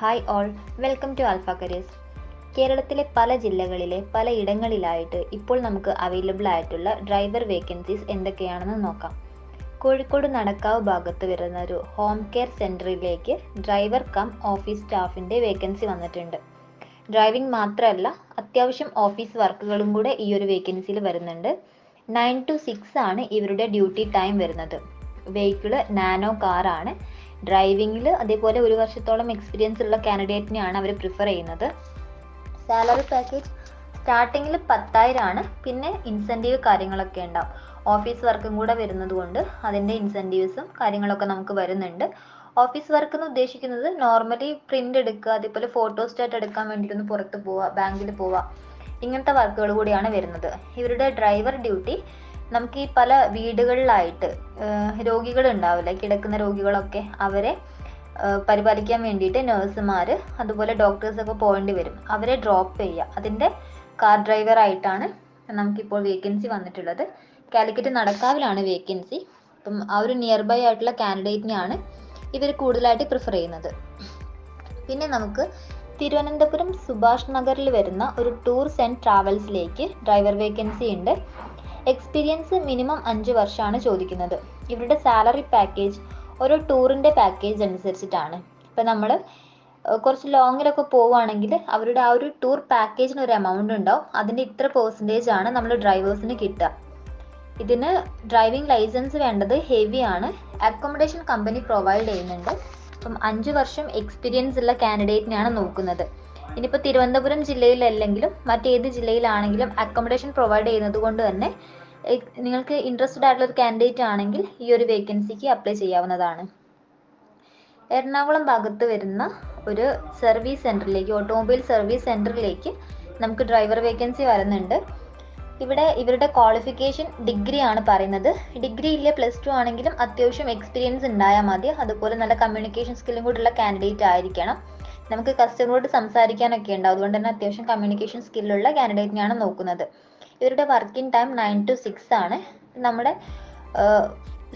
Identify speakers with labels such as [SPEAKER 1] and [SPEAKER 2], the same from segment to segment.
[SPEAKER 1] Hi all welcome to Alpha Careers കേരളത്തിലെ പല ജില്ലകളിലെ പല ഇടങ്ങളിലായിട്ട് ഇപ്പോൾ നമുക്ക് അവൈലബിൾ ആയിട്ടുള്ള ഡ്രൈവർ വേക്കൻസീസ് എന്തൊക്കെയാണെന്ന് നോക്കാം. കോഴിക്കോട് നടക്കാവ് ഭാഗത്ത് വരുന്ന ഒരു ഹോം കെയർ സെന്ററിലേക്ക് ഡ്രൈവർ കം ഓഫീസ് സ്റ്റാഫിന്റെ വേക്കൻസി വന്നിട്ടുണ്ട്. ഡ്രൈവിംഗ് മാത്രമല്ല അത്യാവശ്യം ഓഫീസ് വർക്കുകളും കൂടെ ഈ ഒരു വേക്കൻസിയിൽ വരുന്നുണ്ട്. നയൻ ടു സിക്സ് ആണ് ഇവരുടെ ഡ്യൂട്ടി ടൈം വരുന്നത്. വെഹിക്കിൾ നാനോ കാറാണ് ഡ്രൈവിങ്ങിൽ അതേപോലെ ഒരു വർഷത്തോളം എക്സ്പീരിയൻസ് ഉള്ള കാൻഡിഡേറ്റിനെയാണ് അവർ പ്രിഫർ ചെയ്യുന്നത്. സാലറി പാക്കേജ് സ്റ്റാർട്ടിങ്ങിൽ പത്തായിരം ആണ് പിന്നെ ഇൻസെന്റീവ് കാര്യങ്ങളൊക്കെ ഉണ്ടാവും. ഓഫീസ് വർക്കും കൂടെ വരുന്നത് കൊണ്ട് അതിന്റെ ഇൻസെന്റീവ്സും കാര്യങ്ങളൊക്കെ നമുക്ക് വരുന്നുണ്ട്. ഓഫീസ് വർക്ക് എന്ന് ഉദ്ദേശിക്കുന്നത് നോർമലി പ്രിന്റ് എടുക്കുക അതേപോലെ ഫോട്ടോസ്റ്റാറ്റ് എടുക്കാൻ വേണ്ടിയിട്ടൊന്ന് പുറത്ത് പോവുക ബാങ്കിൽ പോവുക. ഇങ്ങനത്തെ വർക്കുകൾ കൂടിയാണ് വരുന്നത്. ഇവരുടെ ഡ്രൈവർ ഡ്യൂട്ടി നമുക്ക് ഈ പല വീടുകളിലായിട്ട് രോഗികൾ ഉണ്ടാവില്ല കിടക്കുന്ന രോഗികളൊക്കെ അവരെ പരിപാലിക്കാൻ വേണ്ടിയിട്ട് നഴ്സുമാർ അതുപോലെ ഡോക്ടേഴ്സൊക്കെ പോകേണ്ടി വരും. അവരെ ഡ്രോപ്പ് ചെയ്യുക. അതിന്റെ കാർ ഡ്രൈവർ ആയിട്ടാണ് നമുക്കിപ്പോൾ വേക്കൻസി വന്നിട്ടുള്ളത്. കാലിക്കറ്റ് നടക്കാവിലാണ് വേക്കൻസി. അപ്പം ആ ഒരു നിയർ ബൈ ആയിട്ടുള്ള കാൻഡിഡേറ്റിനെയാണ് ഇവർ കൂടുതലായിട്ട് പ്രിഫർ ചെയ്യുന്നത്. പിന്നെ നമുക്ക് തിരുവനന്തപുരം സുഭാഷ് നഗറിൽ വരുന്ന ഒരു ടൂർസ് ആൻഡ് ട്രാവൽസിലേക്ക് ഡ്രൈവർ വേക്കൻസി ഉണ്ട്. എക്സ്പീരിയൻസ് മിനിമം അഞ്ച് വർഷമാണ് ചോദിക്കുന്നത്. ഇവരുടെ സാലറി പാക്കേജ് ഓരോ ടൂറിന്റെ പാക്കേജ് അനുസരിച്ചിട്ടാണ്. ഇപ്പം നമ്മൾ കുറച്ച് ലോങ്ങിലൊക്കെ പോവുകയാണെങ്കിൽ അവരുടെ ആ ഒരു ടൂർ പാക്കേജിന് ഒരു എമൗണ്ട് ഉണ്ടാവും. അതിന്റെ ഇത്ര പെർസെന്റേജ് ആണ് നമ്മൾ ഡ്രൈവേഴ്സിന് കിട്ടുക. ഇതിന് ഡ്രൈവിംഗ് ലൈസൻസ് വേണ്ടത് ഹെവി ആണ്. അക്കോമഡേഷൻ കമ്പനി പ്രൊവൈഡ് ചെയ്യുന്നുണ്ട്. അപ്പം അഞ്ച് വർഷം എക്സ്പീരിയൻസ് ഉള്ള കാൻഡിഡേറ്റിനെയാണ് നോക്കുന്നത്. ഇനിയിപ്പോൾ തിരുവനന്തപുരം ജില്ലയിലല്ലെങ്കിലും മറ്റേത് ജില്ലയിലാണെങ്കിലും അക്കോമഡേഷൻ പ്രൊവൈഡ് ചെയ്യുന്നത് കൊണ്ട് തന്നെ നിങ്ങൾക്ക് ഇൻട്രസ്റ്റഡ് ആയിട്ടുള്ള ഒരു കാൻഡിഡേറ്റ് ആണെങ്കിൽ ഈ ഒരു വേക്കൻസിക്ക് അപ്ലൈ ചെയ്യാവുന്നതാണ്. എറണാകുളം ഭാഗത്ത് വരുന്ന ഒരു സർവീസ് സെന്ററിലേക്ക് ഓട്ടോമൊബൈൽ സർവീസ് സെന്ററിലേക്ക് നമുക്ക് ഡ്രൈവർ വേക്കൻസി വരുന്നുണ്ട്. ഇവിടെ ഇവരുടെ ക്വാളിഫിക്കേഷൻ ഡിഗ്രി ആണ് പറയുന്നത്. ഡിഗ്രി ഇല്ല പ്ലസ് ടു ആണെങ്കിലും അത്യാവശ്യം എക്സ്പീരിയൻസ് ഉണ്ടായാൽ മതി. അതുപോലെ നല്ല കമ്മ്യൂണിക്കേഷൻ സ്കില്ലും കൂടിയുള്ള കാൻഡിഡേറ്റ് ആയിരിക്കണം. നമുക്ക് കസ്റ്റമറോട് സംസാരിക്കാനൊക്കെ ഉണ്ട്. അതുകൊണ്ട് തന്നെ അത്യാവശ്യം കമ്മ്യൂണിക്കേഷൻ സ്കില്ലുള്ള കാൻഡിഡേറ്റിനെയാണ് നോക്കുന്നത്. ഇവരുടെ working time nine to six ആണ്. നമ്മുടെ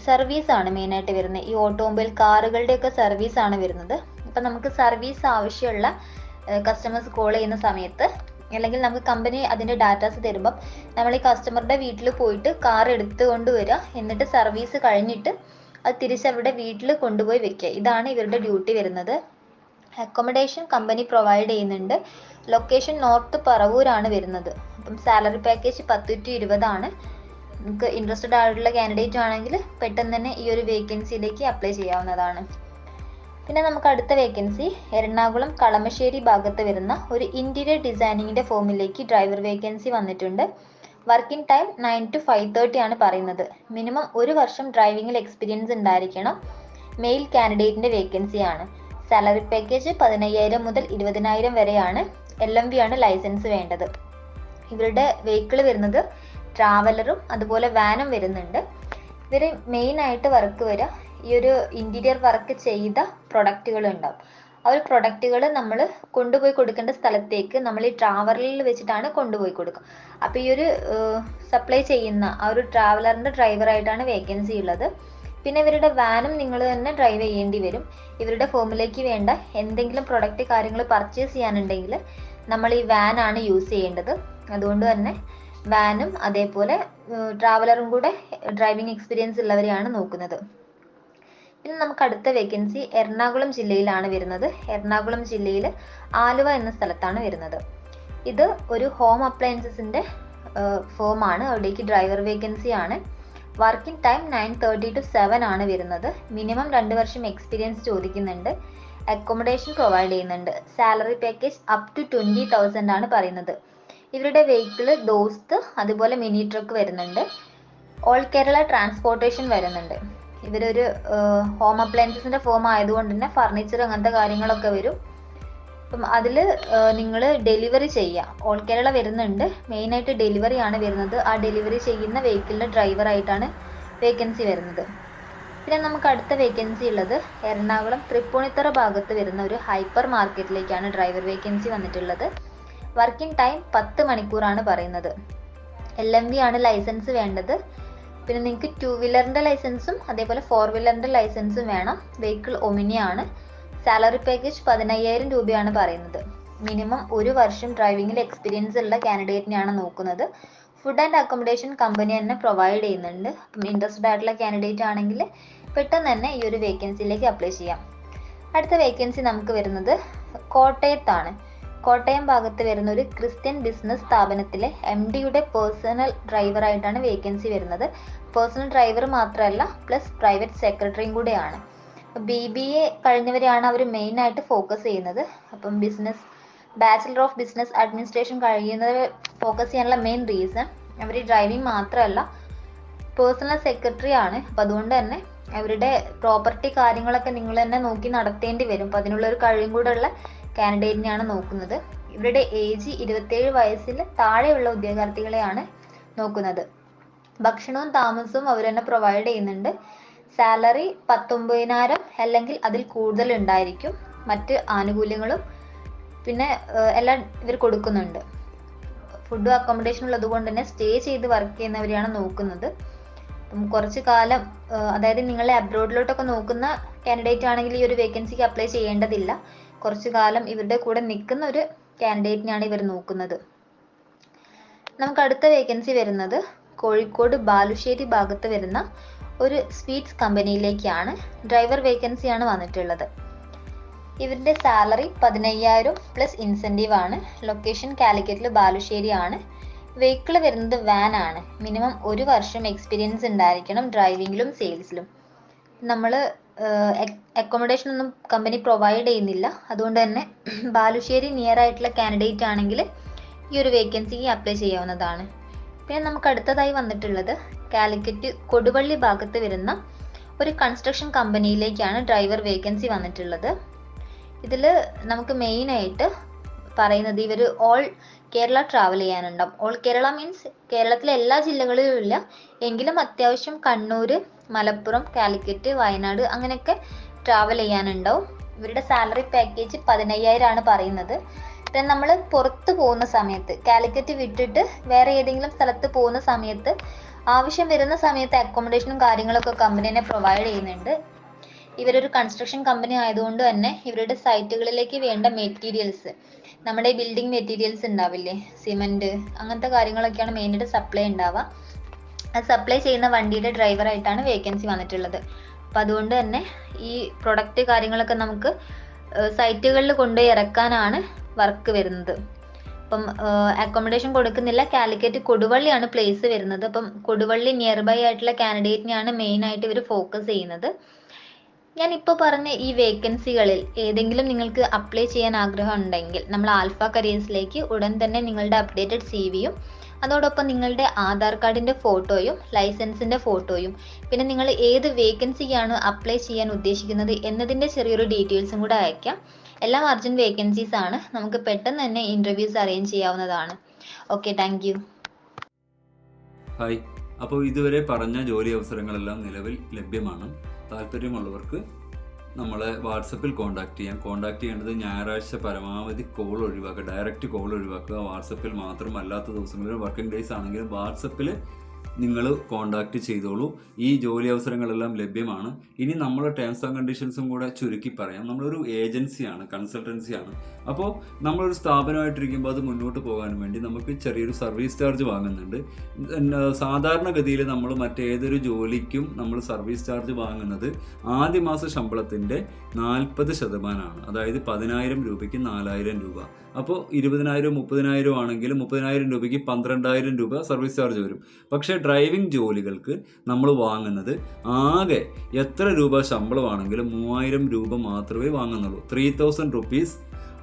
[SPEAKER 1] സർവീസ് ആണ് മെയിനായിട്ട് വരുന്നത്. ഈ ഓട്ടോമൊബൈൽ കാറുകളുടെയൊക്കെ സർവീസ് ആണ് വരുന്നത്. അപ്പം നമുക്ക് സർവീസ് ആവശ്യമുള്ള കസ്റ്റമേഴ്സ് കോൾ ചെയ്യുന്ന സമയത്ത് അല്ലെങ്കിൽ നമുക്ക് കമ്പനി അതിന്റെ ഡാറ്റാസ് തരുമ്പം നമ്മൾ ഈ കസ്റ്റമറുടെ വീട്ടിൽ പോയിട്ട് കാർ എടുത്തു കൊണ്ടുവരിക എന്നിട്ട് സർവീസ് കഴിഞ്ഞിട്ട് അത് തിരിച്ച് അവരുടെ വീട്ടിൽ കൊണ്ടുപോയി വെക്കുക. ഇതാണ് ഇവരുടെ ഡ്യൂട്ടി വരുന്നത്. അക്കോമഡേഷൻ കമ്പനി പ്രൊവൈഡ് ചെയ്യുന്നുണ്ട്. ലൊക്കേഷൻ നോർത്ത് പറവൂരാണ് വരുന്നത്. അപ്പം സാലറി പാക്കേജ് പത്ത് ടു ഇരുപതാണ് നിങ്ങൾക്ക് ഇൻട്രസ്റ്റഡ് ആയിട്ടുള്ള കാൻഡിഡേറ്റ് ആണെങ്കിൽ പെട്ടെന്ന് തന്നെ ഈ ഒരു വേക്കൻസിയിലേക്ക് അപ്ലൈ ചെയ്യാവുന്നതാണ്. പിന്നെ നമുക്ക് അടുത്ത വേക്കൻസി എറണാകുളം കളമശ്ശേരി ഭാഗത്ത് വരുന്ന ഒരു ഇന്റീരിയർ ഡിസൈനിങ്ങിന്റെ ഫോമിലേക്ക് ഡ്രൈവർ വേക്കൻസി വന്നിട്ടുണ്ട്. Working time nine to five thirty ആണ് പറയുന്നത്. മിനിമം ഒരു വർഷം ഡ്രൈവിംഗിൽ എക്സ്പീരിയൻസ് ഉണ്ടായിരിക്കണം. മെയിൽ കാൻഡിഡേറ്റിന്റെ വേക്കൻസിയാണ് സാലറി പാക്കേജ് പതിനയ്യായിരം മുതൽ ഇരുപതിനായിരം വരെയാണ്. എൽ എം വി ആണ് ലൈസൻസ് വേണ്ടത്. ഇവരുടെ വെഹിക്കിൾ വരുന്നത് ട്രാവലറും അതുപോലെ വാനും വരുന്നുണ്ട്. ഇവർ മെയിൻ ആയിട്ട് വർക്ക് വരിക ഈ ഒരു ഇന്റീരിയർ വർക്ക് ചെയ്ത പ്രൊഡക്റ്റുകൾ ഉണ്ടാവും ആ ഒരു പ്രൊഡക്റ്റുകൾ നമ്മൾ കൊണ്ടുപോയി കൊടുക്കേണ്ട സ്ഥലത്തേക്ക് നമ്മൾ ഈ ട്രാവലറിൽ വെച്ചിട്ടാണ് കൊണ്ടുപോയി കൊടുക്കുക. അപ്പോൾ ഈ ഒരു സപ്ലൈ ചെയ്യുന്ന ആ ഒരു ട്രാവലറിന്റെ ഡ്രൈവറായിട്ടാണ് വേക്കൻസി ഉള്ളത്. പിന്നെ ഇവരുടെ വാനും നിങ്ങൾ തന്നെ ഡ്രൈവ് ചെയ്യേണ്ടി വരും. ഇവരുടെ ഫോമിലേക്ക് വേണ്ട എന്തെങ്കിലും പ്രൊഡക്റ്റ് കാര്യങ്ങൾ പർച്ചേസ് ചെയ്യാനുണ്ടെങ്കിൽ നമ്മൾ ഈ വാൻ ആണ് യൂസ് ചെയ്യേണ്ടത്. അതുകൊണ്ട് തന്നെ വാനും അതേപോലെ ട്രാവലറും കൂടെ ഡ്രൈവിംഗ് എക്സ്പീരിയൻസ് ഉള്ളവരെയാണ് നോക്കുന്നത്. പിന്നെ നമുക്ക് അടുത്ത വേക്കൻസി എറണാകുളം ജില്ലയിലാണ് വരുന്നത്. എറണാകുളം ജില്ലയിൽ ആലുവ എന്ന സ്ഥലത്താണ് വരുന്നത്. ഇത് ഒരു ഹോം അപ്ലയൻസസിന്റെ ഫോമാണ് അവിടേക്ക് ഡ്രൈവർ വേക്കൻസി ആണ്. Working time nine thirty to seven ആണ് വരുന്നത്. മിനിമം രണ്ട് വർഷം എക്സ്പീരിയൻസ് ചോദിക്കുന്നുണ്ട്. അക്കോമഡേഷൻ പ്രൊവൈഡ് ചെയ്യുന്നുണ്ട്. Salary package up to twenty thousand ആണ് പറയുന്നത്. ഇവരുടെ വെഹിക്കിൾ ദോസ്ത് അതുപോലെ മിനി ട്രക്ക് വരുന്നുണ്ട്. ഓൾ കേരള ട്രാൻസ്പോർട്ടേഷൻ വരുന്നുണ്ട്. ഇവരൊരു ഹോം അപ്ലയൻസസിന്റെ ഫോം ആയതുകൊണ്ട് തന്നെ ഫർണിച്ചർ അങ്ങനത്തെ കാര്യങ്ങളൊക്കെ വരും. അപ്പം അതിൽ നിങ്ങൾ ഡെലിവറി ചെയ്യുക ഓൾ കേരള വരുന്നുണ്ട്. മെയിനായിട്ട് ഡെലിവറി ആണ് വരുന്നത്. ആ ഡെലിവറി ചെയ്യുന്ന വെഹിക്കിളിന്റെ ഡ്രൈവറായിട്ടാണ് വേക്കൻസി വരുന്നത്. പിന്നെ നമുക്ക് അടുത്ത വേക്കൻസി ഉള്ളത് എറണാകുളം തൃപ്പൂണിത്തറ ഭാഗത്ത് വരുന്ന ഒരു ഹൈപ്പർ മാർക്കറ്റിലേക്കാണ് ഡ്രൈവർ വേക്കൻസി വന്നിട്ടുള്ളത്. വർക്കിംഗ് ടൈം പത്ത് മണിക്കൂറാണ് പറയുന്നത്. എൽ എം വി ആണ് ലൈസൻസ് വേണ്ടത്. പിന്നെ നിങ്ങൾക്ക് ടു വീലറിന്റെ ലൈസൻസും അതേപോലെ ഫോർ വീലറിന്റെ ലൈസൻസും വേണം. വെഹിക്കിൾ ആണ്. സാലറി പാക്കേജ് പതിനയ്യായിരം രൂപയാണ് പറയുന്നത്. മിനിമം ഒരു വർഷം ഡ്രൈവിംഗിൽ എക്സ്പീരിയൻസ് ഉള്ള കാൻഡിഡേറ്റിനെയാണ് നോക്കുന്നത്. ഫുഡ് ആൻഡ് അക്കോമഡേഷൻ കമ്പനി തന്നെ പ്രൊവൈഡ് ചെയ്യുന്നുണ്ട്. അപ്പം ഇൻട്രസ്റ്റഡ് ആയിട്ടുള്ള കാൻഡിഡേറ്റ് ആണെങ്കിൽ പെട്ടെന്ന് തന്നെ ഈ ഒരു വേക്കൻസിയിലേക്ക് അപ്ലൈ ചെയ്യാം. അടുത്ത വേക്കൻസി നമുക്ക് വരുന്നത് കോട്ടയത്താണ്. കോട്ടയം ഭാഗത്ത് വരുന്ന ഒരു ക്രിസ്ത്യൻ ബിസിനസ് സ്ഥാപനത്തിലെ എം ഡിയുടെ പേഴ്സണൽ ഡ്രൈവറായിട്ടാണ് വേക്കൻസി വരുന്നത്. പേഴ്സണൽ ഡ്രൈവർ മാത്രമല്ല പ്ലസ് പ്രൈവറ്റ് സെക്രട്ടറിയും കൂടെയാണ്. ബി ബി എ കഴിഞ്ഞവരെയാണ് അവർ മെയിനായിട്ട് ഫോക്കസ് ചെയ്യുന്നത്. അപ്പം business bachelor of business administration കഴിയുന്നത് ഫോക്കസ് ചെയ്യാനുള്ള മെയിൻ റീസൺ അവർ ഡ്രൈവിംഗ് മാത്രമല്ല പേഴ്സണൽ സെക്രട്ടറി ആണ്. അപ്പം അതുകൊണ്ട് തന്നെ അവരുടെ പ്രോപ്പർട്ടി കാര്യങ്ങളൊക്കെ നിങ്ങൾ തന്നെ നോക്കി നടത്തേണ്ടി വരും. അപ്പം അതിനുള്ള ഒരു കഴിവും കൂടെ ഉള്ള കാൻഡിഡേറ്റിനെയാണ് നോക്കുന്നത്. ഇവരുടെ ഏജ് ഇരുപത്തേഴ് വയസ്സിൽ താഴെയുള്ള ഉദ്യോഗാർത്ഥികളെയാണ് നോക്കുന്നത്. ഭക്ഷണവും താമസവും അവർ തന്നെ പ്രൊവൈഡ് ചെയ്യുന്നുണ്ട്. സാലറി പത്തൊമ്പതിനായിരം അല്ലെങ്കിൽ അതിൽ കൂടുതൽ ഉണ്ടായിരിക്കും. മറ്റ് ആനുകൂല്യങ്ങളും പിന്നെ എല്ലാം ഇവർ കൊടുക്കുന്നുണ്ട്. ഫുഡും അക്കോമഡേഷൻ ഉള്ളത് കൊണ്ട് തന്നെ സ്റ്റേ ചെയ്ത് വർക്ക് ചെയ്യുന്നവരെയാണ് നോക്കുന്നത്. കുറച്ച് കാലം അതായത് നിങ്ങളെ അബ്രോഡിലോട്ടൊക്കെ നോക്കുന്ന കാൻഡിഡേറ്റ് ആണെങ്കിൽ ഈ ഒരു വേക്കൻസിക്ക് അപ്ലൈ ചെയ്യേണ്ടതില്ല. കുറച്ച് കാലം ഇവരുടെ കൂടെ നിൽക്കുന്ന ഒരു കാൻഡിഡേറ്റിനാണ് ഇവർ നോക്കുന്നത്. നമുക്ക് അടുത്ത വേക്കൻസി വരുന്നത് കോഴിക്കോട് ബാലുശ്ശേരി ഭാഗത്ത് വരുന്ന ഒരു സ്വീറ്റ്സ് കമ്പനിയിലേക്കാണ് ഡ്രൈവർ വേക്കൻസിയാണ് വന്നിട്ടുള്ളത്. ഇവരുടെ സാലറി പതിനയ്യായിരം പ്ലസ് ഇൻസെന്റീവ് ആണ്. ലൊക്കേഷൻ കാലിക്കറ്റിൽ ബാലുശ്ശേരി ആണ് വെഹിക്കിൾ വരുന്നത് വാൻ ആണ്. മിനിമം ഒരു വർഷം എക്സ്പീരിയൻസ് ഉണ്ടായിരിക്കണം ഡ്രൈവിങ്ങിലും സെയിൽസിലും നമ്മൾ അക്കോമഡേഷൻ ഒന്നും കമ്പനി പ്രൊവൈഡ് ചെയ്യുന്നില്ല. അതുകൊണ്ട് തന്നെ ബാലുശ്ശേരി നിയർ ആയിട്ടുള്ള കാൻഡിഡേറ്റ് ആണെങ്കിൽ ഈ ഒരു വേക്കൻസിക്ക് അപ്ലൈ ചെയ്യാവുന്നതാണ്. പിന്നെ നമുക്ക് അടുത്തതായി വന്നിട്ടുള്ളത് കാലിക്കറ്റ് കൊടുവള്ളി ഭാഗത്ത് വരുന്ന ഒരു കൺസ്ട്രക്ഷൻ കമ്പനിയിലേക്കാണ് ഡ്രൈവർ വേക്കൻസി വന്നിട്ടുള്ളത്. ഇതിൽ നമുക്ക് മെയിനായിട്ട് പറയുന്നത് ഇവർ ഓൾ കേരള ട്രാവൽ ചെയ്യാനുണ്ടാവും. ഓൾ കേരള മീൻസ് കേരളത്തിലെ എല്ലാ ജില്ലകളിലും ഇല്ല. എങ്കിലും അത്യാവശ്യം കണ്ണൂർ മലപ്പുറം കാലിക്കറ്റ് വയനാട് അങ്ങനെയൊക്കെ ട്രാവൽ ചെയ്യാനുണ്ടാവും. ഇവരുടെ സാലറി പാക്കേജ് പതിനയ്യായിരം ആണ് പറയുന്നത്. പിന്നെ നമ്മൾ പുറത്ത് പോകുന്ന സമയത്ത് കാലിക്കറ്റ് വിട്ടിട്ട് വേറെ ഏതെങ്കിലും സ്ഥലത്ത് പോകുന്ന സമയത്ത് ആവശ്യം വരുന്ന സമയത്ത് അക്കോമഡേഷനും കാര്യങ്ങളൊക്കെ കമ്പനി തന്നെ പ്രൊവൈഡ് ചെയ്യുന്നുണ്ട്. ഇവരൊരു കൺസ്ട്രക്ഷൻ കമ്പനി ആയതുകൊണ്ട് തന്നെ ഇവരുടെ സൈറ്റുകളിലേക്ക് വേണ്ട മെറ്റീരിയൽസ് നമ്മുടെ ബിൽഡിംഗ് മെറ്റീരിയൽസ് ഉണ്ടാവില്ലേ? സിമന്റ് അങ്ങനത്തെ കാര്യങ്ങളൊക്കെയാണ് മെയിനായിട്ട് സപ്ലൈ ഉണ്ടാവുക. അത് സപ്ലൈ ചെയ്യുന്ന വണ്ടിയുടെ ഡ്രൈവറായിട്ടാണ് വേക്കൻസി വന്നിട്ടുള്ളത്. അപ്പം അതുകൊണ്ട് തന്നെ ഈ പ്രൊഡക്റ്റ് കാര്യങ്ങളൊക്കെ നമുക്ക് സൈറ്റുകളിൽ കൊണ്ടുപോയി ഇറക്കാനാണ് വർക്ക് വരുന്നത്. അപ്പം അക്കോമഡേഷൻ കൊടുക്കുന്നില്ല കാലിക്കറ്റ് കൊടുവള്ളിയാണ് പ്ലേസ് വരുന്നത്. അപ്പം കൊടുവള്ളി നിയർ ബൈ ആയിട്ടുള്ള കാൻഡിഡേറ്റിനെയാണ് മെയിൻ ആയിട്ട് ഇവർ ഫോക്കസ് ചെയ്യുന്നത്. ഞാൻ ഇപ്പോൾ പറഞ്ഞ ഈ വേക്കൻസികളിൽ ഏതെങ്കിലും നിങ്ങൾക്ക് അപ്ലൈ ചെയ്യാൻ ആഗ്രഹം ഉണ്ടെങ്കിൽ നമ്മൾ ആൽഫ കരിയേഴ്സിലേക്ക് ഉടൻ തന്നെ നിങ്ങളുടെ അപ്ഡേറ്റഡ് സി വിയും അതോടൊപ്പം നിങ്ങളുടെ ആധാർ കാർഡിന്റെ ഫോട്ടോയും ലൈസൻസിന്റെ ഫോട്ടോയും പിന്നെ നിങ്ങൾ ഏത് വേക്കൻസിക്കാണ് അപ്ലൈ ചെയ്യാൻ ഉദ്ദേശിക്കുന്നത് എന്നതിന്റെ ചെറിയൊരു ഡീറ്റെയിൽസും കൂടെ അയക്കാം. എല്ലാം അർജന്റ് വേക്കൻസീസ് ആണ്. നമുക്ക് പെട്ടെന്ന് തന്നെ ഇന്റർവ്യൂസ് അറേഞ്ച് ചെയ്യാവുന്നതാണ്. Okay thank you.
[SPEAKER 2] ഹായ്. അപ്പോൾ ഇതുവരെ പറഞ്ഞ ജോലി അവസരങ്ങളെല്ലാം നിലവിൽ ലഭ്യമാണ്. താല്പര്യമുള്ളവർക്ക് നമ്മളെ വാട്സപ്പിൽ കോൺടാക്ട് ചെയ്യാം. കോൺടാക്ട് ചെയ്യേണ്ടത് ഞായറാഴ്ച പരമാവധി കോൾ ഒഴിവാക്കുക. ഡയറക്റ്റ് കോൾ ഒഴിവാക്കുക. വാട്സപ്പിൽ മാത്രം അല്ലാത്ത ദിവസങ്ങളിൽ വർക്കിംഗ് ഡേയ്സ് ആണെങ്കിലും വാട്സപ്പിൽ നിങ്ങൾ കോൺടാക്റ്റ് ചെയ്തോളൂ. ഈ ജോലി അവസരങ്ങളെല്ലാം ലഭ്യമാണ്. ഇനി നമ്മൾ ടേംസ് ആൻഡ് കണ്ടീഷൻസും കൂടെ ചുരുക്കി പറയാം. നമ്മളൊരു ഏജൻസിയാണ് കൺസൾട്ടൻസിയാണ് അപ്പോൾ നമ്മളൊരു സ്ഥാപനമായിട്ടിരിക്കുമ്പോൾ അത് മുന്നോട്ട് പോകാൻ വേണ്ടി നമുക്ക് ചെറിയൊരു സർവീസ് ചാർജ് വാങ്ങുന്നുണ്ട്. സാധാരണഗതിയിൽ നമ്മൾ മറ്റേതൊരു ജോലിക്കും നമ്മൾ സർവീസ് ചാർജ് വാങ്ങുന്നത് ആദ്യ മാസ ശമ്പളത്തിന്റെ നാൽപ്പത് ശതമാനമാണ്. അതായത് പതിനായിരം രൂപയ്ക്ക് നാലായിരം രൂപ. അപ്പോൾ ഇരുപതിനായിരം മുപ്പതിനായിരം ആണെങ്കിൽ മുപ്പതിനായിരം രൂപയ്ക്ക് പന്ത്രണ്ടായിരം രൂപ സർവീസ് ചാർജ് വരും. പക്ഷേ ഡ്രൈവിംഗ് ജോലികൾക്ക് നമ്മൾ വാങ്ങുന്നത് ആകെ എത്ര രൂപ ശമ്പളമാണെങ്കിലും മൂവായിരം രൂപ മാത്രമേ വാങ്ങുന്നുള്ളൂ. ത്രീ തൗസൻഡ് റുപ്പീസ്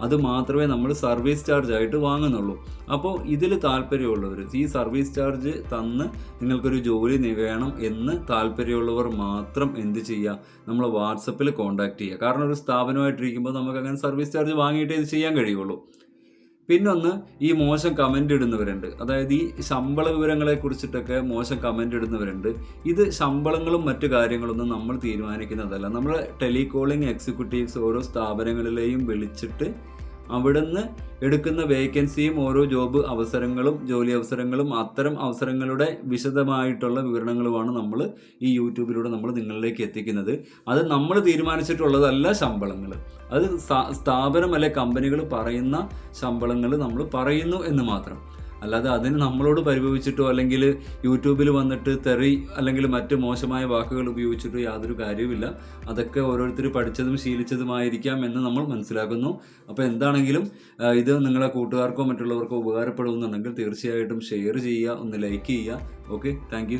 [SPEAKER 2] അത് മാത്രമേ നമ്മൾ സർവീസ് ചാർജ് ആയിട്ട് വാങ്ങുന്നുള്ളൂ. അപ്പോൾ ഇതിൽ താല്പര്യമുള്ളവർ ഈ സർവീസ് ചാർജ് തന്ന് നിങ്ങൾക്കൊരു ജോലി വേണം എന്ന് താല്പര്യമുള്ളവർ മാത്രം എന്ത് ചെയ്യുക നമ്മൾ വാട്സപ്പിൽ കോൺടാക്ട് ചെയ്യുക കാരണം ഒരു സ്ഥാപനമായിട്ടിരിക്കുമ്പോൾ നമുക്ക് അങ്ങനെ സർവീസ് ചാർജ് വാങ്ങിയിട്ടേ ഇത് ചെയ്യാൻ കഴിയുള്ളൂ. പിന്നൊന്ന് ഈ മോശം കമന്റ് ഇടുന്നവരുണ്ട്. അതായത് ഈ ശമ്പള വിവരങ്ങളെ കുറിച്ചിട്ടൊക്കെ മോശം കമന്റ് ഇടുന്നവരുണ്ട്. ഇത് ശമ്പളങ്ങളും മറ്റു കാര്യങ്ങളൊന്നും നമ്മൾ തീരുമാനിക്കുന്നതല്ല. നമ്മൾ ടെലികോളിംഗ് എക്സിക്യൂട്ടീവ്സ് ഓരോ സ്ഥാപനങ്ങളിലെയും വിളിച്ചിട്ട് അവിടുന്ന് എടുക്കുന്ന വേക്കൻസിയും ഓരോ ജോബ് അവസരങ്ങളും ജോലി അവസരങ്ങളും അത്തരം അവസരങ്ങളുടെ വിശദമായിട്ടുള്ള വിവരണങ്ങളുമാണ് നമ്മൾ ഈ യൂട്യൂബിലൂടെ നമ്മൾ നിങ്ങളിലേക്ക് എത്തിക്കുന്നത്. അത് നമ്മൾ തീരുമാനിച്ചിട്ടുള്ളതല്ല ശമ്പളങ്ങൾ അത് സ്ഥാ- സ്ഥാപനം അല്ലെ കമ്പനികൾ പറയുന്ന ശമ്പളങ്ങൾ നമ്മൾ പറയുന്നു എന്ന് മാത്രം. അല്ലാതെ അതിന് നമ്മളോട് പരിഭവിച്ചിട്ടോ അല്ലെങ്കിൽ യൂട്യൂബിൽ വന്നിട്ട് തെറി അല്ലെങ്കിൽ മറ്റ് മോശമായ വാക്കുകൾ ഉപയോഗിച്ചിട്ടോ യാതൊരു കാര്യവുമില്ല. അതൊക്കെ ഓരോരുത്തർ പഠിച്ചതും ശീലിച്ചതുമായിരിക്കാം എന്ന് നമ്മൾ മനസ്സിലാക്കുന്നു. അപ്പോൾ എന്താണെങ്കിലും ഇത് നിങ്ങളെ കൂട്ടുകാർക്കോ മറ്റുള്ളവർക്കോ ഉപകാരപ്പെടുമെന്നുണ്ടെങ്കിൽ തീർച്ചയായിട്ടും ഷെയർ ചെയ്യുക ഒന്ന് ലൈക്ക് ചെയ്യുക. Okay thank